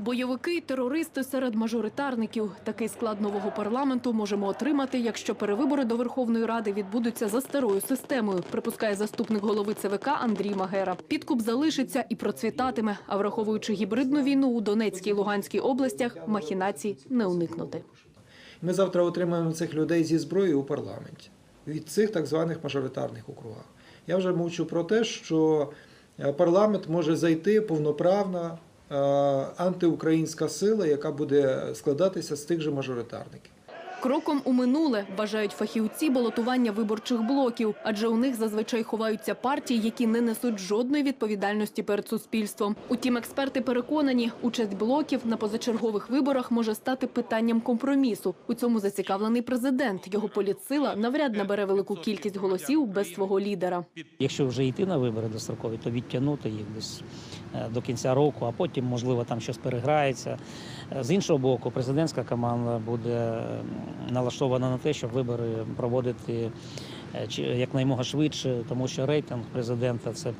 Бойовики терористи серед мажоритарників. Такий склад нового парламенту можемо отримати, якщо перевибори до Верховної Ради відбудуться за старою системою, припускає заступник голови ЦВК Андрій Магера. Підкуп залишиться і процвітатиме. А враховуючи гібридну війну у Донецькій і Луганській областях, махінацій не уникнути. Ми завтра отримаємо цих людей зі зброєю у парламенті від цих так званих мажоритарних округах. Я вже мовчу про те, що е, парламент може зайти повноправна е, антиукраїнська сила, яка буде складатися з тих же мажоритарників. Кроком у минуле вважають фахівці балотування виборчих блоків, адже у них зазвичай ховаються партії, які не несуть жодної відповідальності перед суспільством. Утім, експерти переконані, участь блоків на позачергових виборах може стати питанням компромісу. У цьому зацікавлений президент. Його політсила навряд набере велику кількість голосів без свого лідера. Якщо вже йти на вибори дострокові, то відтягнути їх десь е, до кінця року, а потім, можливо, там щось переграється. Е, З іншого боку, президентська команда буде налаштована на те, щоб вибори проводити якнаймога швидше, тому що рейтинг президента це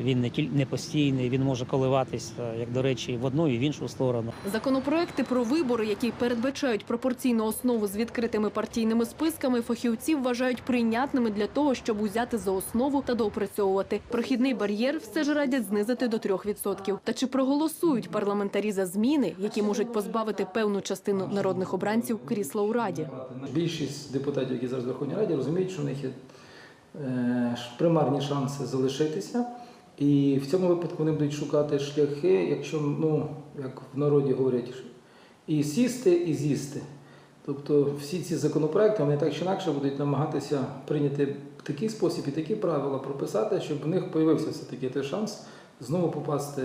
він не не постійний, він може коливатися, як до речі, в одну і в іншу сторону. Законопроекти про вибори, які передбачають пропорційну основу з відкритими партійними списками, фахівці вважають прийнятними для того, щоб узяти за основу та доопрацьовувати. Прохідний бар'єр все ж радять знизити до 3%. Та чи проголосують парламентарі за зміни, які можуть позбавити певну частину народних обранців крісла у раді? Більшість депутатів, які зараз в Верховній Раді, розуміють, що в них є е, примарні шанси залишитися. І в цьому випадку вони будуть шукати шляхи, якщо, ну, як в народі говорять, і сісти, і з'їсти. Тобто всі ці законопроекти вони так чи інакше будуть намагатися прийняти такий спосіб і такі правила прописати, щоб в них з'явився все-таки той шанс знову попасти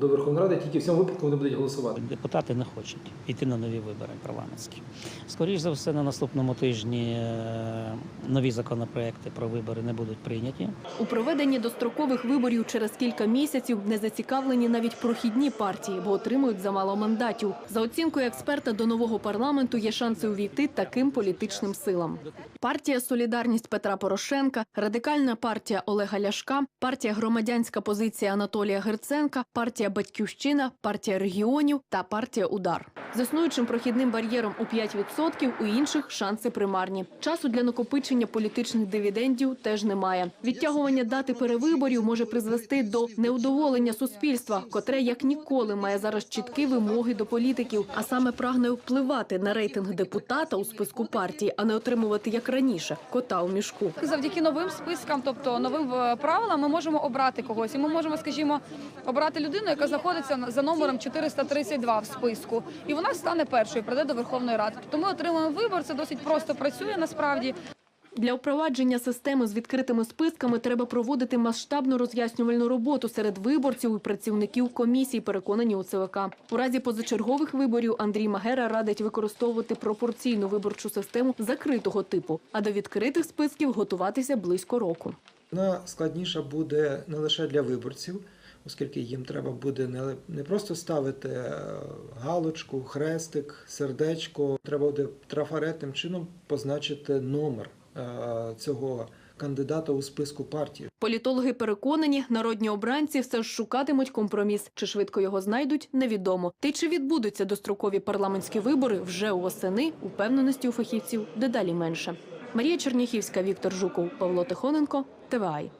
до Верховної Ради. Тільки в цьому випадку вони будуть голосувати. Депутати не хочуть йти на нові вибори парламентські. Скоріше за все, на наступному тижні е, нові законопроекти про вибори не будуть прийняті. У проведенні дострокових виборів через кілька місяців не зацікавлені навіть прохідні партії, бо отримують замало мандатів. За оцінкою експерта до нового парламенту є шанси увійти таким політичним силам. Партія Солідарність Петра Порошенка, радикальна партія Олега Ляшка, партія Громадянська позиція Анатолія Герценка, партія Батьківщина, партія регіонів та партія Удар. З існуючим прохідним бар'єром у 5% у інших шанси примарні. Часу для накопичення політичних дивідендів теж немає. Відтягування дати перевиборів може призвести до неудоволення суспільства, котре як ніколи має зараз чіткі вимоги до політиків, а саме прагне впливати на рейтинг депутата у списку партії, а не отримувати як раніше кота у мішку. Завдяки новим спискам, тобто новим е, правилам, ми можемо обрати когось. І ми можемо, скажімо, обрати людину, яка знаходиться за номером 432 в списку, і вона стане першою, прийде до Верховної Ради. Тобто ми отримуємо вибор. Це досить просто працює насправді. Для впровадження системи з відкритими списками треба проводити масштабну роз'яснювальну роботу серед виборців і працівників комісій, переконані у ЦВК. У разі позачергових виборів Андрій Магера радить використовувати пропорційну виборчу систему закритого типу, а до відкритих списків готуватися близько року. Вона складніша буде не лише для виборців, оскільки їм треба буде не, просто ставити е, галочку, хрестик, сердечко. Треба буде трафаретним чином позначити номер е, цього кандидата у списку партії. Політологи переконані, народні обранці все ж шукатимуть компроміс. Чи швидко його знайдуть, невідомо. Та й чи відбудуться дострокові парламентські вибори вже у восени, упевненості у фахівців дедалі менше. Марія Черніхівська, Віктор Жуков, Павло Тихоненко, ТВАЙ.